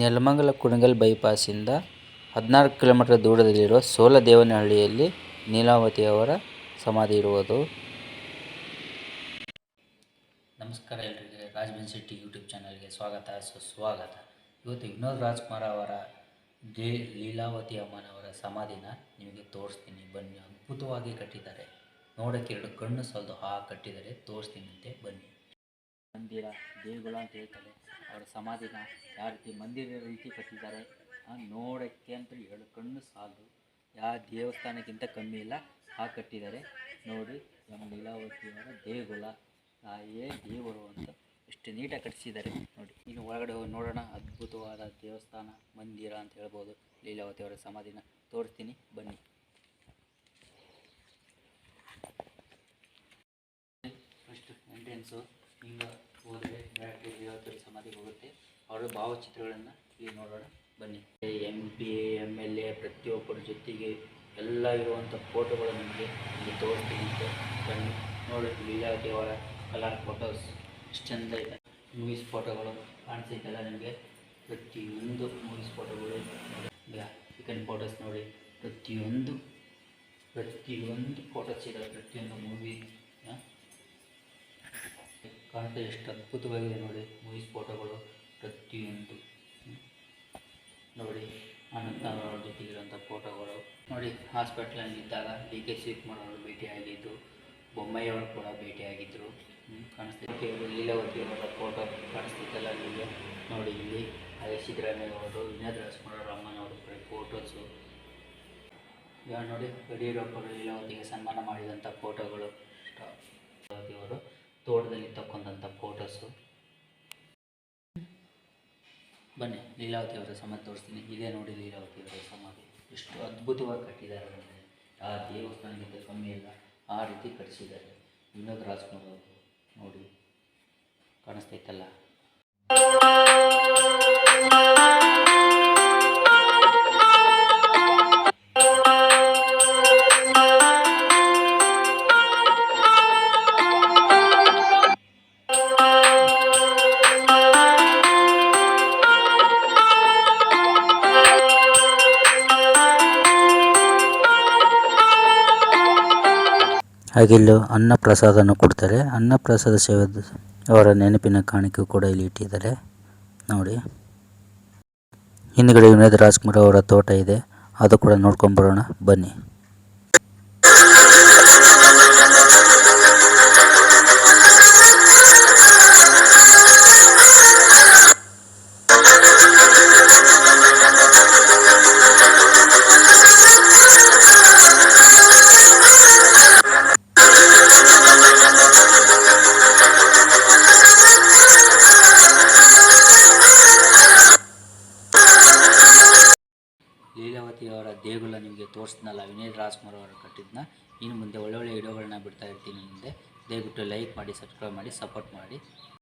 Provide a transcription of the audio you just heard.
ನೆಲಮಂಗಲ ಕುಣಗಲ್ ಬೈಪಾಸಿಂದ ಹದಿನಾಲ್ಕು ಕಿಲೋಮೀಟರ್ ದೂರದಲ್ಲಿರುವ ಸೋಲದೇವನಹಳ್ಳಿಯಲ್ಲಿ ನೀಲಾವತಿಯವರ ಸಮಾಧಿ ಇರುವುದು. ನಮಸ್ಕಾರ ಎಲ್ಲರಿಗೆ ರಾಜ್ ಶೆಟ್ಟಿ ಯೂಟ್ಯೂಬ್ ಚಾನಲ್ಗೆ ಸ್ವಾಗತ. ಸುಸ್ವಾಗತ. ಇವತ್ತು ವಿನೋದ್ ರಾಜ್ಕುಮಾರ್ ಅವರ ದೇ ಲೀಲಾವತಿ ಅಮ್ಮನವರ ಸಮಾಧಿನ ನಿಮಗೆ ತೋರಿಸ್ತೀನಿ. ಬನ್ನಿ. ಅದ್ಭುತವಾಗಿ ಕಟ್ಟಿದ್ದಾರೆ. ನೋಡೋಕ್ಕೆ ಎರಡು ಕಣ್ಣು ಸಲ್ದು ಆ ಕಟ್ಟಿದ್ದಾರೆ. ತೋರಿಸ್ತೀನಿ ಅಂತೆ. ಬನ್ನಿ. ಮಂದಿರ ದೇಗುಲ ಅಂತ ಹೇಳ್ತಾರೆ. ಅವರ ಸಮಾಧಿನ ಯಾವ ರೀತಿ ಮಂದಿರ ರೀತಿ ಕಟ್ಟಿದ್ದಾರೆ ನೋಡೋಕ್ಕೆ ಅಂತ ಎರಡು ಕಣ್ಣು ಸಾಲದು ಯಾವ ದೇವಸ್ಥಾನಕ್ಕಿಂತ ಕಮ್ಮಿ ಇಲ್ಲ, ಆ ಕಟ್ಟಿದ್ದಾರೆ. ನೋಡಿ, ನಮ್ಮ ಲೀಲಾವತಿಯವರ ದೇಗುಲ ತಾಯೇ ದೇವರು ಅಂತ ಎಷ್ಟು ನೀಟಾಗಿ ಕಟ್ಟಿಸಿದ್ದಾರೆ. ನೋಡಿ ಇನ್ನು ಒಳಗಡೆ ಹೋಗಿ ನೋಡೋಣ, ಅದ್ಭುತವಾದ ದೇವಸ್ಥಾನ, ಮಂದಿರ ಅಂತ ಹೇಳ್ಬೋದು. ಲೀಲಾವತಿಯವರ ಸಮಾಧಿನ ತೋರಿಸ್ತೀನಿ, ಬನ್ನಿ. ಫಸ್ಟ್ ಎಂಟ್ರೆನ್ಸು, ಹಿಂಗೆ ಹೋದರೆ ಬೆಳಗ್ಗೆ ಸಮಾಧಿಗೆ ಹೋಗುತ್ತೆ. ಅವರ ಭಾವಚಿತ್ರಗಳನ್ನು ಇಲ್ಲಿ ನೋಡೋಣ. ಬನ್ನಿ. M P M L A ಪ್ರತಿಯೊಬ್ಬರ ಜೊತೆಗೆ ಎಲ್ಲ ಇರುವಂಥ ಫೋಟೋಗಳು ನಿಮಗೆ ಇಲ್ಲಿ ತೋರಿಸ್ತೀನಿ ಬನ್ನಿ. ನೋಡಿ ಲೀಲಾವತಿ ಅವರ ಕಲರ್ ಫೋಟೋಸ್ ಎಷ್ಟು ಚಂದ ಇದೆ. ಮೂವೀಸ್ ಫೋಟೋಗಳು ಕಾಣಿಸೈತಲ್ಲ ನಿಮಗೆ? ಪ್ರತಿಯೊಂದು ಮೂವೀಸ್ ಫೋಟೋಗಳು ಚಿಕನ್ ಫೋಟೋಸ್ ನೋಡಿ. ಪ್ರತಿಯೊಂದು ಪ್ರತಿಯೊಂದು ಫೋಟೋಸ್ ಇದ್ದಾವೆ ಪ್ರತಿಯೊಂದು ಮೂವಿ ಕಾಣ್ತಾ ಎಷ್ಟು ಅದ್ಭುತವಾಗಿದೆ ನೋಡಿ, ಮೂವೀಸ್ ಫೋಟೋಗಳು ಪ್ರತಿಯೊಂದು. ನೋಡಿ, ಅನಂತ ಅವರ ಜೊತೆಗಿರುವಂಥ ಫೋಟೋಗಳು. ನೋಡಿ ಹಾಸ್ಪಿಟ್ಲಲ್ಲಿ ಇದ್ದಾಗ ಡಿ ಕೆ ಶಿವಕುಮಾರ್ ಅವರು ಭೇಟಿಯಾಗಿದ್ದು ಬೊಮ್ಮಾಯಿಯವರು ಕೂಡ ಭೇಟಿಯಾಗಿದ್ದರು ಕಾಣಿಸ್ತಿದ್ದೆ ಲೀಲಾವತಿ ಅವರ ಫೋಟೋ ಕಾಣಿಸ್ತಿದ್ದಲ್ಲ ನಿಮಗೆ? ನೋಡಿ, ಇಲ್ಲಿ ಹಾಗೆ ಸಿದ್ದರಾಮಯ್ಯ ಅವರು, ವಿನೋದ್ ರಾಜ್ಕುಮಾರ್ ಅಮ್ಮನವರು ಫೋಟೋಸು. ಇವಾಗ ನೋಡಿ ಯಡಿಯೂರಪ್ಪರು ಲೀಲಾವತಿಗೆ ಸನ್ಮಾನ ಮಾಡಿದಂಥ ಫೋಟೋಗಳು. ಅವರು ತೋಟದಲ್ಲಿ ತಕ್ಕೊಂಡಂಥ ಫೋಟೋಸು ಬನ್ನಿ ಲೀಲಾವತಿ ಅವರ ಸಮಾಧಿ ತೋರಿಸ್ತೀನಿ. ಇದೇ ನೋಡಿ ಲೀಲಾವತಿ ಅವರ ಸಮಾಧಿ ಎಷ್ಟು ಅದ್ಭುತವಾಗಿ ಕಟ್ಟಿದ್ದಾರೆ ಅಂದರೆ, ಆ ದೇವಸ್ಥಾನಕ್ಕಿಂತ ಕಮ್ಮಿ ಇಲ್ಲ ಆ ರೀತಿ ಕಟ್ಟಿಸಿದ್ದಾರೆ. ವಿನೋದ್ ರಾಜ್ಕುಮಾರ್ ಅವರು ನೋಡಿ ಕಾಣಿಸ್ತೈತಲ್ಲ ಹಾಗೆ ಇಲ್ಲಿ ಅನ್ನ ಪ್ರಸಾದನ ಕೊಡ್ತಾರೆ. ಅನ್ನ ಪ್ರಸಾದ ಸೇವೆ ಅವರ ನೆನಪಿನ ಕಾಣಿಕೆ ಕೂಡ ಇಲ್ಲಿ ಇಟ್ಟಿದ್ದಾರೆ. ನೋಡಿ. ಹಿಂದ್ಗಡೆ ವಿನೋದ್ ರಾಜ್ಕುಮಾರ್ ಅವರ ತೋಟ ಇದೆ. ಅದು ಕೂಡ ನೋಡ್ಕೊಂಡು ಬರೋಣ. ಬನ್ನಿ. ದೇಗುಲ ನಿಮಗೆ ತೋರಿಸ್ನಲ್ಲ ವಿನಯ್ ರಾಜ್ಕುಮಾರ್ ಅವರು ಕಟ್ಟಿದ್ನ. ಇನ್ನು ಮುಂದೆ ಒಳ್ಳೊಳ್ಳೆ ವಿಡಿಯೋಗಳನ್ನ ಬಿಡ್ತಾ ಇರ್ತೀನಿ ಮುಂದೆ. ದಯವಿಟ್ಟು ಲೈಕ್ ಮಾಡಿ ಸಬ್ಸ್ಕ್ರೈಬ್ ಮಾಡಿ ಸಪೋರ್ಟ್ ಮಾಡಿ.